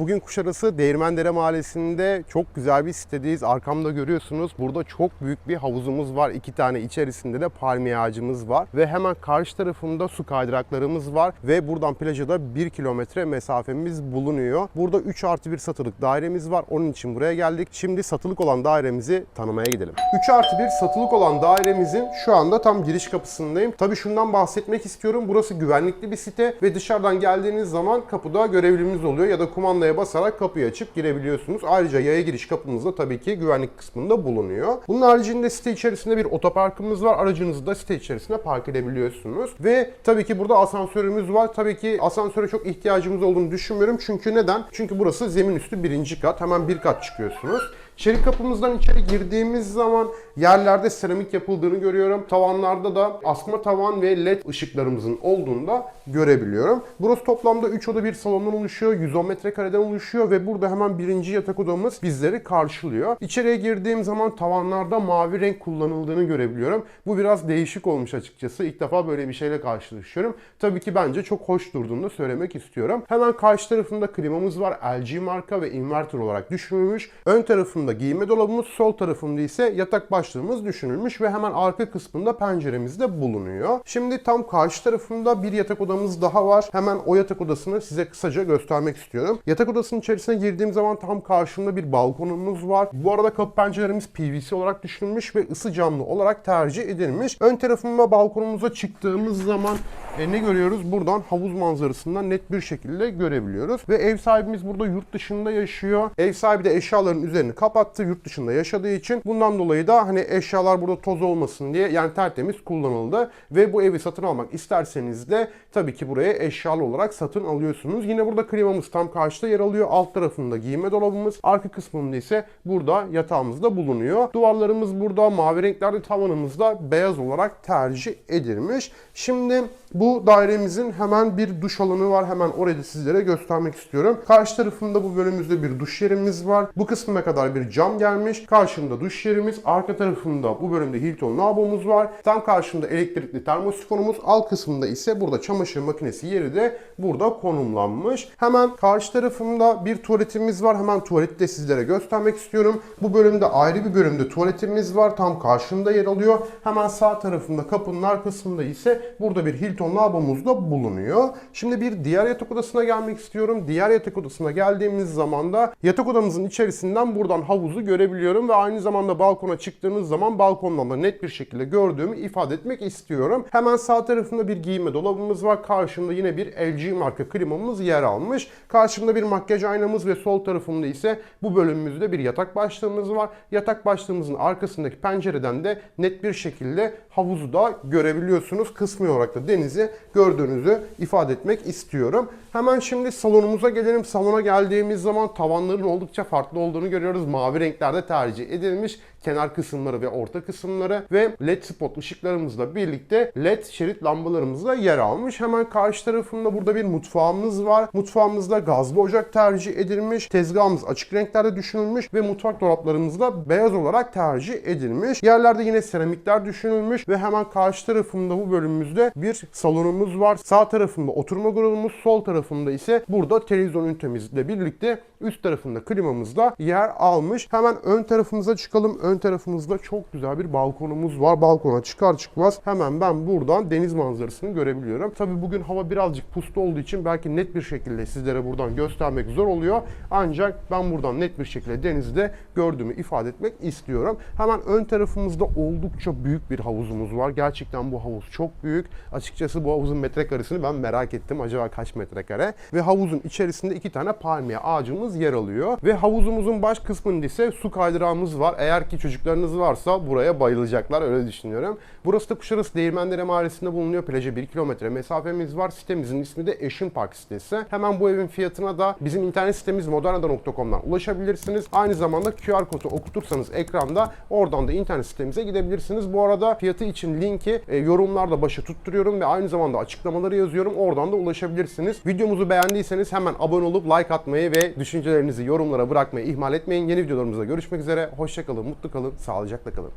Bugün Kuşadası Değirmendere Mahallesi'nde çok güzel bir sitedeyiz. Arkamda görüyorsunuz. Burada çok büyük bir havuzumuz var. İki tane içerisinde de palmiye ağacımız var. Ve hemen karşı tarafında su kaydıraklarımız var. Ve buradan plaja da 1 kilometre mesafemiz bulunuyor. Burada 3 artı 1 satılık dairemiz var. Onun için buraya geldik. Şimdi satılık olan dairemizi tanımaya gidelim. 3 artı 1 satılık olan dairemizin şu anda tam giriş kapısındayım. Tabii şundan bahsetmek istiyorum. Burası güvenlikli bir site ve dışarıdan geldiğiniz zaman kapıda görevlimiz oluyor ya da kumandaya basarak kapıyı açıp girebiliyorsunuz. Ayrıca yaya giriş kapımız da tabii ki güvenlik kısmında bulunuyor. Bunun haricinde site içerisinde bir otoparkımız var. Aracınızı da site içerisine park edebiliyorsunuz. Ve tabii ki burada asansörümüz var. Tabii ki asansöre çok ihtiyacımız olduğunu düşünmüyorum. Çünkü neden? Çünkü burası zemin üstü birinci kat. Hemen bir kat çıkıyorsunuz. Çelik kapımızdan içeri girdiğimiz zaman yerlerde seramik yapıldığını görüyorum. Tavanlarda da asma tavan ve led ışıklarımızın olduğunu da görebiliyorum. Burası toplamda 3 oda bir salondan oluşuyor. 110 metrekareden oluşuyor ve burada hemen birinci yatak odamız bizleri karşılıyor. İçeriye girdiğim zaman tavanlarda mavi renk kullanıldığını görebiliyorum. Bu biraz değişik olmuş açıkçası. İlk defa böyle bir şeyle karşılaşıyorum. Tabii ki bence çok hoş durduğunu da söylemek istiyorum. Hemen karşı tarafında klimamız var. LG marka ve inverter olarak düşünülmüş. Ön tarafında giyinme dolabımız, sol tarafında ise yatak başlığımız düşünülmüş ve hemen arka kısmında penceremiz de bulunuyor. Şimdi tam karşı tarafında bir yatak odamız daha var. Hemen o yatak odasını size kısaca göstermek istiyorum. Yatak odasının içerisine girdiğim zaman tam karşımda bir balkonumuz var. Bu arada kapı pencerelerimiz PVC olarak düşünülmüş ve ısı camlı olarak tercih edilmiş. Ön tarafıma balkonumuza çıktığımız zaman e, ne görüyoruz? Buradan havuz manzarasından net bir şekilde görebiliyoruz. Ve ev sahibimiz burada yurt dışında yaşıyor. Ev sahibi de eşyaların üzerini kapattı yurt dışında yaşadığı için. Bundan dolayı da hani eşyalar burada toz olmasın diye yani tertemiz kullanıldı. Ve bu evi satın almak isterseniz de tabii ki buraya eşyalı olarak satın alıyorsunuz. Yine burada klimamız tam karşıda yer alıyor. Alt tarafında giyinme dolabımız. Arka kısmında ise burada yatağımız da bulunuyor. Duvarlarımız burada. Mavi renklerde tavanımız da beyaz olarak tercih edilmiş. Şimdi bu dairemizin hemen bir duş alanı var. Hemen orayı da sizlere göstermek istiyorum. Karşı tarafında bu bölümümüzde bir duş yerimiz var. Bu kısmına kadar bir cam gelmiş. Karşımda duş yerimiz. Arka tarafında bu bölümde Hilton lavabomuz var. Tam karşımda elektrikli termosifonumuz. Alt kısmında ise burada çamaşır makinesi yeri de burada konumlanmış. Hemen karşı tarafımda bir tuvaletimiz var. Hemen tuvaleti de sizlere göstermek istiyorum. Bu bölümde ayrı bir bölümde tuvaletimiz var. Tam karşımda yer alıyor. Hemen sağ tarafında kapının arkasında ise burada bir Hilton lavabomuz da bulunuyor. Şimdi bir diğer yatak odasına gelmek istiyorum. Diğer yatak odasına geldiğimiz zaman da yatak odamızın içerisinden buradan havuzu görebiliyorum ve aynı zamanda balkona çıktığınız zaman balkondan da net bir şekilde gördüğümü ifade etmek istiyorum. Hemen sağ tarafında bir giyinme dolabımız var. Karşımda yine bir LG marka klimamız yer almış. Karşımda bir makyaj aynamız ve sol tarafımda ise bu bölümümüzde bir yatak başlığımız var. Yatak başlığımızın arkasındaki pencereden de net bir şekilde havuzu da görebiliyorsunuz. Kısmi olarak da denizi gördüğünüzü ifade etmek istiyorum. Hemen şimdi salonumuza gelelim. Salona geldiğimiz zaman tavanların oldukça farklı olduğunu görüyoruz. Mavi renklerde tercih edilmiş kenar kısımları ve orta kısımları ve led spot ışıklarımızla birlikte led şerit lambalarımız da yer almış. Hemen karşı tarafında burada bir mutfağımız var. Mutfağımızda gazlı ocak tercih edilmiş. Tezgahımız açık renklerde düşünülmüş ve mutfak dolaplarımız da beyaz olarak tercih edilmiş. Yerlerde yine seramikler düşünülmüş ve hemen karşı tarafında bu bölümümüzde bir salonumuz var. Sağ tarafında oturma grubumuz, sol tarafında ise burada televizyon ünitemizle birlikte üst tarafında klimamız da yer almış. Hemen ön tarafımıza çıkalım. Ön tarafımızda çok güzel bir balkonumuz var. Balkona çıkar çıkmaz hemen ben buradan deniz manzarasını görebiliyorum. Tabi bugün hava birazcık puslu olduğu için belki net bir şekilde sizlere buradan göstermek zor oluyor. Ancak ben buradan net bir şekilde denizi de gördüğümü ifade etmek istiyorum. Hemen ön tarafımızda oldukça büyük bir havuzumuz var. Gerçekten bu havuz çok büyük. Açıkçası bu havuzun metrekaresini ben merak ettim. Acaba kaç metrekare? Ve havuzun içerisinde iki tane palmiye ağacımız yer alıyor. Ve havuzumuzun baş kısmında ise su kaydırağımız var. Eğer ki çocuklarınız varsa buraya bayılacaklar öyle düşünüyorum. Burası da Kuşadası Değirmendere Mahallesi'nde bulunuyor. Plaja 1 kilometre mesafemiz var. Sitemizin ismi de Eşin Park sitesi. Hemen bu evin fiyatına da bizim internet sitemiz modernada.com'dan ulaşabilirsiniz. Aynı zamanda QR kodu okutursanız ekranda oradan da internet sitemize gidebilirsiniz. Bu arada fiyatı için linki e, yorumlarda başa tutturuyorum ve aynı zamanda açıklamaları yazıyorum. Oradan da ulaşabilirsiniz. Videomuzu beğendiyseniz hemen abone olup like atmayı ve düşüncelerinizi yorumlara bırakmayı ihmal etmeyin. Yeni videolarımızda görüşmek üzere. Hoşçakalın, mutlu kalın, sağlıcakla kalın.